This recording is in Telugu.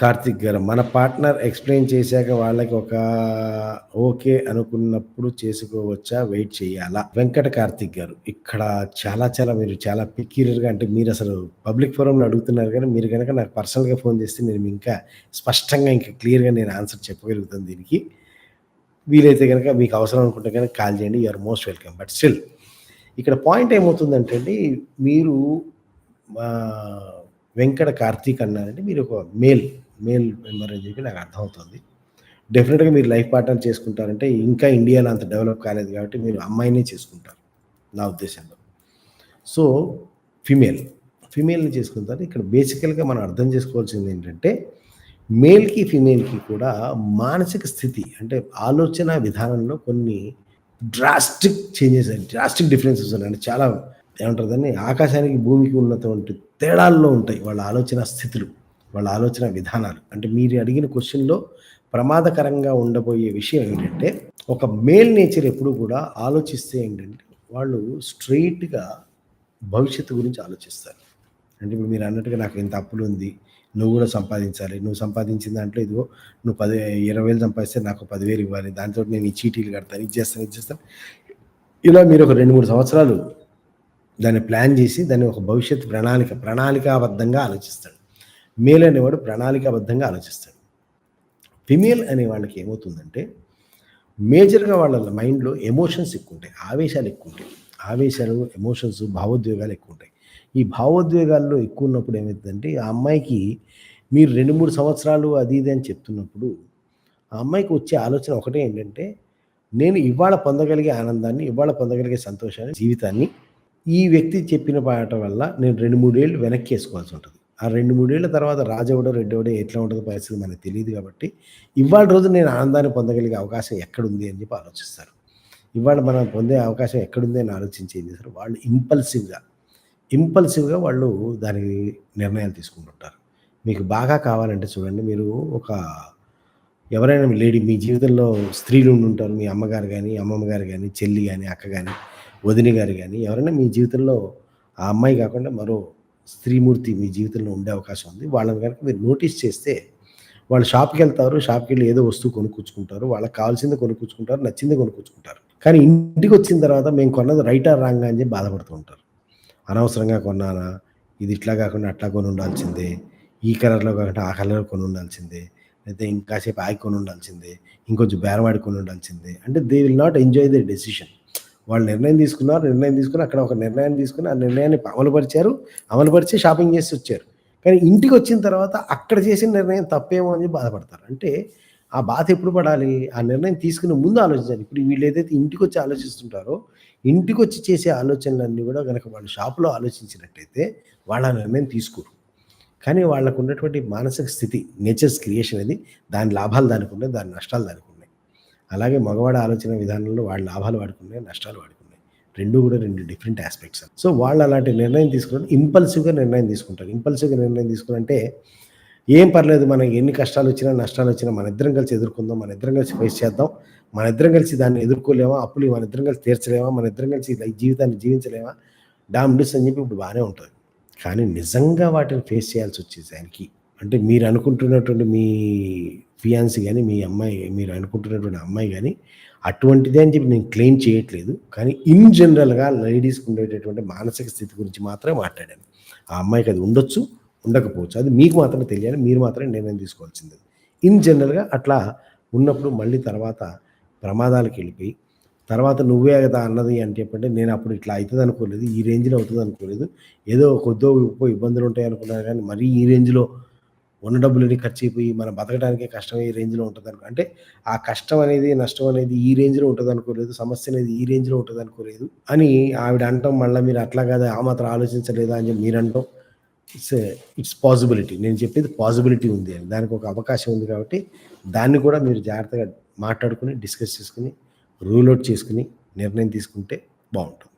కార్తిక్ గారు మన పార్ట్నర్ ఎక్స్ప్లెయిన్ చేశాక వాళ్ళకి ఒక ఓకే అనుకున్నప్పుడు చేసుకోవచ్చా? వెయిట్ చేయాలా? వెంకట కార్తిక్ గారు ఇక్కడ చాలా చాలా మీరు చాలా పిక్యులర్గా అంటే మీరు అసలు పబ్లిక్ ఫోరంలో అడుగుతున్నారు కానీ మీరు కనుక నాకు పర్సనల్గా ఫోన్ చేస్తే నేను ఇంకా స్పష్టంగా ఇంకా క్లియర్గా నేను ఆన్సర్ చెప్పగలుగుతాను దీనికి. వీలైతే కనుక మీకు అవసరం అనుకుంటే కనుక కాల్ చేయండి. You're most welcome. But still ఇక్కడ పాయింట్ ఏమవుతుందంటే అండి మీరు వెంకట కార్తీక్ అన్నారంటే మీరు ఒక మేల్ మేల్ మెంబర్ అని చెప్పి నాకు అర్థమవుతుంది. డెఫినెట్గా మీరు లైఫ్ పార్ట్నర్ చేసుకుంటారంటే ఇంకా ఇండియాలో అంత డెవలప్ కాలేదు కాబట్టి మీరు అమ్మాయినే చేసుకుంటారు నా ఉద్దేశంలో. సో ఫిమేల్ ఫిమేల్ని చేసుకుంటారు ఇక్కడ బేసికల్గా మనం అర్థం చేసుకోవాల్సింది ఏంటంటే మేల్కి ఫిమేల్కి కూడా మానసిక స్థితి అంటే ఆలోచన విధానంలో కొన్ని డ్రాస్టిక్ చేంజెస్ డ్రాస్టిక్ డిఫరెన్సెస్ ఉన్నాయి అంటే చాలా ఏమంటారు దాన్ని? ఆకాశానికి భూమికి ఉన్నటువంటి తేడాల్లో ఉంటాయి వాళ్ళ ఆలోచన స్థితులు. వాళ్ళ ఆలోచన విధానాలు. అంటే మీరు అడిగిన క్వశ్చన్లో ప్రమాదకరంగా ఉండబోయే విషయం ఏంటంటే ఒక మేల్ నేచర్ ఎప్పుడు కూడా ఆలోచిస్తే ఏంటంటే వాళ్ళు స్ట్రైట్గా భవిష్యత్తు గురించి ఆలోచిస్తారు. అంటే ఇప్పుడు మీరు అన్నట్టుగా నాకు ఇంత అప్పులు ఉంది నువ్వు కూడా సంపాదించాలి నువ్వు సంపాదించిన దాంట్లో ఇదిగో నువ్వు పది ఇరవై వేలు సంపాదిస్తే నాకు పదివేలు ఇవ్వాలి దాంతో నేను ఈ చీటీలు కడతాను ఇది చేస్తాను ఇది చేస్తాను. ఇలా మీరు ఒక రెండు మూడు సంవత్సరాలు దాన్ని ప్లాన్ చేసి దాన్ని ఒక భవిష్యత్ ప్రణాళిక ప్రణాళికాబద్ధంగా ఆలోచిస్తాడు మేల్ అనేవాడు ప్రణాళికాబద్ధంగా ఆలోచిస్తాడు. ఫిమేల్ అనే వాళ్ళకి ఏమవుతుందంటే మేజర్గా వాళ్ళ మైండ్లో ఎమోషన్స్ ఎక్కువ ఉంటాయి ఆవేశాలు ఎక్కువ ఉంటాయి ఆవేశాలు ఎమోషన్స్ భావోద్వేగాలు ఎక్కువ ఉంటాయి ఈ భావోద్వేగాల్లో ఎక్కువ ఉన్నప్పుడు ఏమవుతుందంటే ఆ అమ్మాయికి మీరు రెండు మూడు సంవత్సరాలు అది ఇది అని చెప్తున్నప్పుడు ఆ అమ్మాయికి వచ్చే ఆలోచన ఒకటే ఏంటంటే నేను ఇవాళ పొందగలిగే ఆనందాన్ని ఇవాళ పొందగలిగే సంతోషాన్ని జీవితాన్ని ఈ వ్యక్తి చెప్పిన పాట వల్ల నేను రెండు మూడేళ్ళు వెనక్కి వేసుకోవాల్సి ఉంటుంది. ఆ రెండు మూడేళ్ళ తర్వాత రాజవడో రెడ్డవడో ఎట్లా ఉంటుందో పరిస్థితి మనకు తెలియదు కాబట్టి ఇవాళ రోజు నేను ఆనందాన్ని పొందగలిగే అవకాశం ఎక్కడుంది అని చెప్పి ఆలోచిస్తారు ఇవాళ మనం పొందే అవకాశం ఎక్కడుంది అని ఆలోచించి ఏం చేస్తారు? వాళ్ళు ఇంపల్సివ్గా ఇంపల్సివ్గా వాళ్ళు దాని నిర్ణయాలు తీసుకుంటుంటారు. మీకు బాగా కావాలంటే చూడండి మీరు ఒక ఎవరైనా లేడీ మీ జీవితంలో స్త్రీలు ఉండి ఉంటారు మీ అమ్మగారు కానీ అమ్మమ్మ గారు కానీ చెల్లి కానీ అక్క కానీ వదిన గారు కానీ ఎవరైనా మీ జీవితంలో ఆ అమ్మాయి కాకుండా మరో స్త్రీమూర్తి మీ జీవితంలో ఉండే అవకాశం ఉంది. వాళ్ళని కనుక మీరు నోటీస్ చేస్తే వాళ్ళు షాప్కి వెళ్తారు షాప్కి వెళ్ళి ఏదో వస్తువు కొనుక్కుంటారు వాళ్ళకి కావాల్సింది కొనుక్కుంటారు నచ్చింది కొనుక్కుంటారు కానీ ఇంటికి వచ్చిన తర్వాత మేము కొన్నది రైటర్ ఆర్ రాంగ్ అని చెప్పి బాధపడుతూ ఉంటారు. అనవసరంగా కొన్నానా? ఇది ఇట్లా కాకుండా అట్లా కొని ఉండాల్సిందే ఈ కలర్లో కాకుండా ఆ కలర్ కొని ఉండాల్సిందే లేదా ఇంకాసేపు ఆగి కొని ఉండాల్సిందే ఇంకొంచెం బేరవాడి కొని ఉండాల్సిందే అంటే they will not enjoy the decision వాళ్ళు నిర్ణయం తీసుకున్నారు నిర్ణయం తీసుకుని అక్కడ ఒక నిర్ణయం తీసుకుని ఆ నిర్ణయాన్ని అమలుపరిచారు అమలుపరిచి షాపింగ్ చేసి వచ్చారు. కానీ ఇంటికి వచ్చిన తర్వాత అక్కడ చేసిన నిర్ణయం తప్పేమో అని బాధపడతారు. అంటే ఆ బాధ ఎప్పుడు పడాలి? ఆ నిర్ణయం తీసుకుని ముందు ఆలోచించాలి. ఇప్పుడు వీళ్ళు ఏదైతే ఇంటికి వచ్చి ఆలోచిస్తుంటారో ఇంటికి వచ్చి చేసే ఆలోచనలన్నీ కూడా కనుక వాళ్ళు షాపులో ఆలోచించినట్టయితే వాళ్ళ ఆ నిర్ణయం తీసుకోరు. కానీ వాళ్ళకు ఉన్నటువంటి మానసిక స్థితి నేచర్స్ క్రియేషన్ అది దాని లాభాలు దానికి ఉన్నాయి దాని నష్టాలు దానికి అలాగే మగవాడ ఆలోచన విధానంలో వాళ్ళ లాభాలు వాడుకున్నాయి నష్టాలు వాడుకున్నాయి. రెండు కూడా రెండు డిఫరెంట్ ఆస్పెక్ట్స్ సో వాళ్ళు అలాంటి నిర్ణయం తీసుకుని ఇంపల్సివ్గా నిర్ణయం తీసుకుంటారు. ఇంపల్సివ్గా నిర్ణయం తీసుకున్నంటే ఏం పర్లేదు మనకి ఎన్ని కష్టాలు వచ్చినా నష్టాలు వచ్చినా మన ఇద్దరం కలిసి ఎదుర్కొందాం మన ఇద్దరం కలిసి ఫేస్ చేద్దాం. మన ఇద్దరం కలిసి దాన్ని ఎదుర్కోలేమా అప్పులు మన ఇద్దరం కలిసి తీర్చలేమా మన ఇద్దరం కలిసి జీవితాన్ని జీవించలేమా డామ్ డిస్ అని చెప్పి ఇప్పుడు బాగానే ఉంటుంది. కానీ నిజంగా వాటిని ఫేస్ చేయాల్సి వచ్చేసరికి అంటే మీరు అనుకుంటున్నటువంటి మీ ఫియాన్సీ కానీ మీ అమ్మాయి మీరు అనుకుంటున్నటువంటి అమ్మాయి కానీ అటువంటిదే అని చెప్పి నేను క్లెయిమ్ చేయట్లేదు. కానీ ఇన్ జనరల్గా లేడీస్కి ఉండేటటువంటి మానసిక స్థితి గురించి మాత్రమే మాట్లాడాను. ఆ అమ్మాయికి అది ఉండొచ్చు ఉండకపోవచ్చు. అది మీకు మాత్రమే తెలియాలి మీరు మాత్రమే నిర్ణయం తీసుకోవాల్సింది. ఇన్ జనరల్గా అట్లా ఉన్నప్పుడు మళ్ళీ తర్వాత ప్రమాదాలకు వెళ్ళిపోయి తర్వాత నువ్వే కదా అన్నది అని చెప్పంటే నేను అప్పుడు ఇట్లా అవుతుంది అనుకోలేదు ఈ రేంజ్లో అవుతుంది అనుకోలేదు. ఏదో కొద్దో ఇబ్బందులు ఉంటాయి అనుకున్నాను కానీ మరీ ఈ రేంజ్లో ఉన్న డబ్బులని ఖర్చు అయిపోయి మనం బతకడానికి కష్టం ఈ రేంజ్లో ఉంటుంది అనుకో అంటే ఆ కష్టం అనేది నష్టం అనేది ఈ రేంజ్లో ఉంటుంది అనుకోలేదు సమస్య అనేది ఈ రేంజ్లో ఉంటుంది అనుకోలేదు అని ఆవిడ అంటాం. మళ్ళీ మీరు అట్లా కాదు ఆ మాత్రం ఆలోచించలేదా అని చెప్పి మీరు అంటాం ఇట్స్ ఇట్స్ పాసిబిలిటీ నేను చెప్పేది పాసిబిలిటీ ఉంది అని. దానికి ఒక అవకాశం ఉంది కాబట్టి దాన్ని కూడా మీరు జాగ్రత్తగా మాట్లాడుకుని డిస్కస్ చేసుకుని రూల్ అవుట్ చేసుకుని నిర్ణయం తీసుకుంటే బాగుంటుంది.